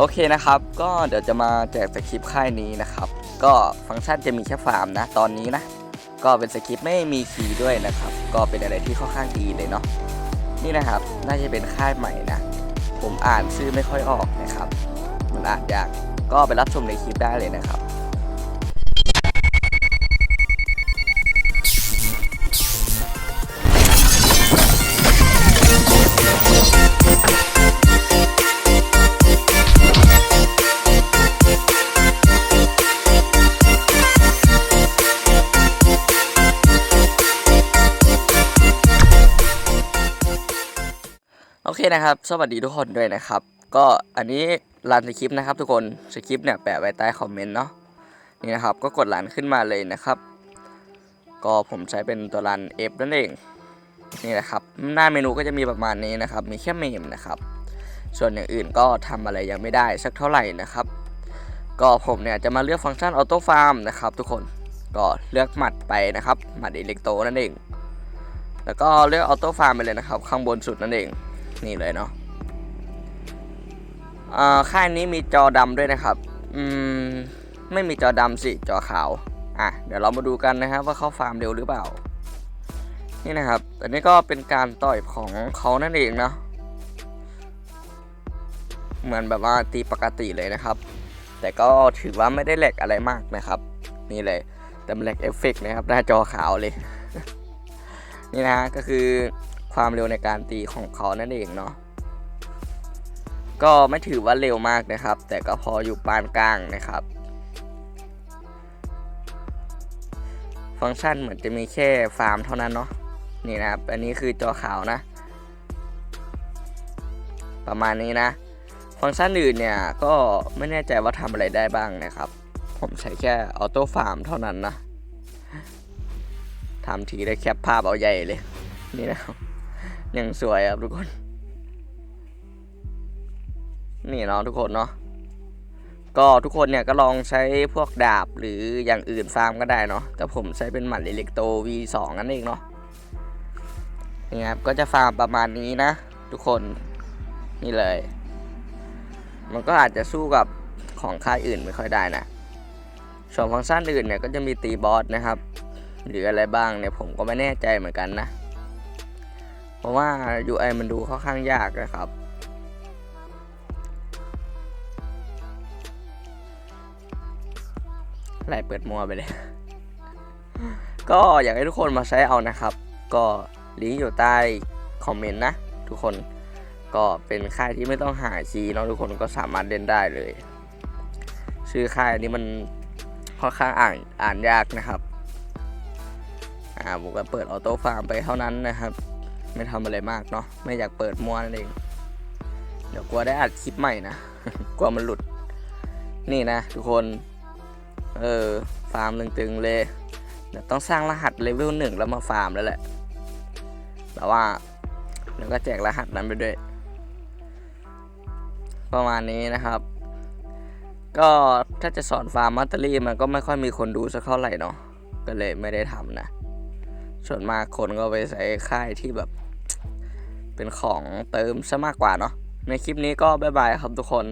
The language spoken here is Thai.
โอเคนะครับ ก็เดี๋ยวจะมาแจกสคริปต์ค่ายนี้นะครับ ก็ฟังก์ชันจะมีแค่ฟาร์มนะ ตอนนี้นะ ก็เป็นสคริปต์ไม่มีคีย์ด้วยนะครับ ก็เป็นอะไรที่ค่อนข้างดีเลยเนาะ นี่นะครับ น่าจะเป็นค่ายใหม่นะ ผมอ่านชื่อไม่ค่อยออกนะครับ มันอ่านยาก ก็ไปรับชมในคลิปได้เลยนะครับ โอเคนะครับ สวัสดีทุกคนด้วยนะครับ ก็อันนี้รันสคริปต์นะครับ ทุกคนสคริปต์เนี่ยแปะไว้ใต้คอมเมนต์เนาะนี่นะครับก็กดรันขึ้นมาเลยนะครับ ก็ผมใช้เป็นตัวรัน F นั่นเองนี่นะครับ หน้าเมนูก็จะมีประมาณนี้นะครับ มีแค่เมมนะครับ ส่วนอย่างอื่นก็ทำอะไรยังไม่ได้สักเท่าไหร่นะครับ ก็ผมเนี่ยจะมาเลือกฟังก์ชันออโต้ฟาร์มนะครับ ทุกคนก็เลือกหมัดไปนะครับหมัดอิเล็กโตนั่นเอง แล้วก็เลือกออโต้ฟาร์มไปเลยนะครับ ข้างบนสุดนั่นเอง นี่เลยเนาะอ่าค่ายนี้มีจอดำด้วยนะครับ อืม ไม่มีจอดำสิ จอขาว อะ เดี๋ยวเรามาดูกันนะครับ ว่าเขาฟาร์มเร็วหรือเปล่า นี่นะครับ อันนี้ก็เป็นการต่อยของเขานั่นเองเนาะ เหมือนแบบว่าตีปกติเลยนะครับ แต่ก็ถือว่าไม่ได้แหลกอะไรมากนะครับ นี่เลย แต่แหลกเอฟเฟกต์นะครับ หน้าจอขาวเลย นี่นะฮะก็คือ ความเร็วในการตีของเขานั่นเองเนาะก็ไม่ถือว่าเร็วมากนะครับ แต่ก็พออยู่ปานกลางนะครับ ฟังก์ชันเหมือนจะมีแค่ฟาร์มเท่านั้นเนาะนี่นะครับ อันนี้คือจอขาวนะ ประมาณนี้นะ ฟังก์ชันอื่นเนี่ยก็ไม่แน่ใจว่าทำอะไรได้บ้างนะครับ ผมใช้แค่ออโต้ฟาร์มเท่านั้นนะทำทีได้แคปภาพเอาใหญ่เลย นี่นะครับ อยังสวยครับทุกคน นี่เนาะทุกคนเนาะก็ทุกคนเนี่ยก็ลองใช้พวกดาบหรืออย่างอื่นฟาร์มก็ได้เนาะแต่ผมใช้เป็นหมัดอิเล็กโต V2 นั่นเองเนาะนี่ครับก็จะฟาร์มประมาณนี้นะ ทุกคนนี่เลย มันก็อาจจะสู้กับของค่ายอื่นไม่ค่อยได้นะส่วนฟังก์ชันอื่นเนี่ยก็จะมีตีบอสนะครับ หรืออะไรบ้างเนี่ยผมก็ไม่แน่ใจเหมือนกันนะ ราะว่า UI มันดูค่อนข้างยากนะครับ ไหลเปิดมัวไปเลย ก็อยากให้ทุกคนมาใช้เอานะครับ ก็ลิงก์อยู่ใต้คอมเมนต์นะ ทุกคนก็เป็นค่ายที่ไม่ต้องหาคีย์เนาะทุกคนก็สามารถเล่นได้เลย ชื่อค่ายนี้มันค่อนข้างอ่านอ่านยากนะครับ อ่าผมก็เปิดออโต้ฟาร์มไปเท่านั้นนะครับ ไม่ทำอะไรมากเนาะไม่อยากเปิดมัวนั่นเอง เดี๋ยวกลัวได้อัดคลิปใหม่นะกลัวมันหลุด นี่นะทุกคน เออฟาร์มตึงๆเลยเดี๋ยวต้องสร้างรหัสเลเวลหนึ่งแล้วมาฟาร์มแล้วแหละแต่ว่าแล้วก็แจกรหัสนั้นไปด้วย ประมาณนี้นะครับ ก็ถ้าจะสอนฟาร์มมัตเตอรี่มันก็ไม่ค่อยมีคนดูสักเท่าไหร่เนาะก็เลยไม่ได้ทำนะ ส่วนมากคนก็ไปใส่ค่ายที่แบบ เป็นของเติมซะมากกว่าเนาะในคลิปนี้ก็บ๊ายบายครับทุกคน